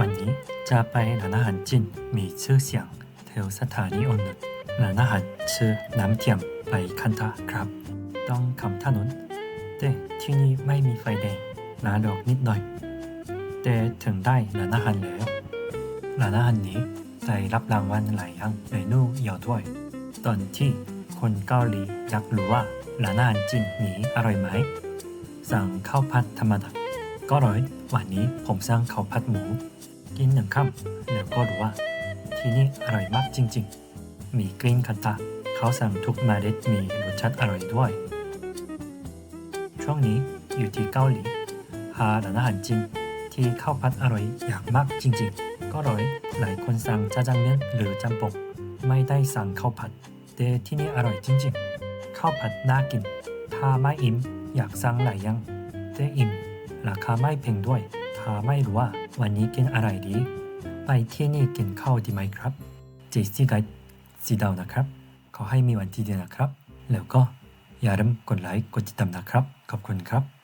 วันนี้จะไปร้านอาหารจีนมีชื่อเสียงแถวสถานีอนนุชร้านอาหารชื่อน้ำเทียมไปคันทาครับ ต้องคำถนน แต่ที่นี่ไม่มีไฟแดงลาดอกนิดหน่อย แต่ถึงได้ร้านอาหารแล้วร้านอาหารนี้ได้รับรางวัลหลายอย่างเมนูเยาวถ้วย ตอนที่คนเกาหลีอยากรู้ว่าร้านอาหารจีนนี้อร่อยไหม สั่งข้าวผัดธรรมดา ก็อร่อยวันนี้ผมสั่งข้าวผัดหมู กินหนึ่งคำแล้วก็รู้ว่า ที่นี่อร่อยมากจริง ๆ มีกลิ่นคันตาเขาสั่งทุกเมล็ดมีรสชาติอร่อยด้วย ช่วงนี้อยู่ที่เกาหลีหาร้านอาหารจีนที่ข้าวผัดอร่อยอยากมากจริง ๆ ก็อร่อยหลายคนสั่งจาจังเมียนหรือจำปงไม่ได้สั่งข้าวผัด แต่ที่นี่อร่อยจริง ๆ ข้าวผัดน่ากิน ถ้าไม่อิ่มอยากสั่งหลายอย่างแต่อิ่ม ราคาไม่แพงด้วย ถ้าไม่รู้ว่าวันนี้กินอะไรดี ไปที่นี่กินข้าวดีไหมครับเจสซี่ไกด์สีดาวนะครับ ขอให้มีวันที่ดีนะครับ แล้วก็อย่าลืมกดไลค์กดติดตามนะครับ ขอบคุณครับ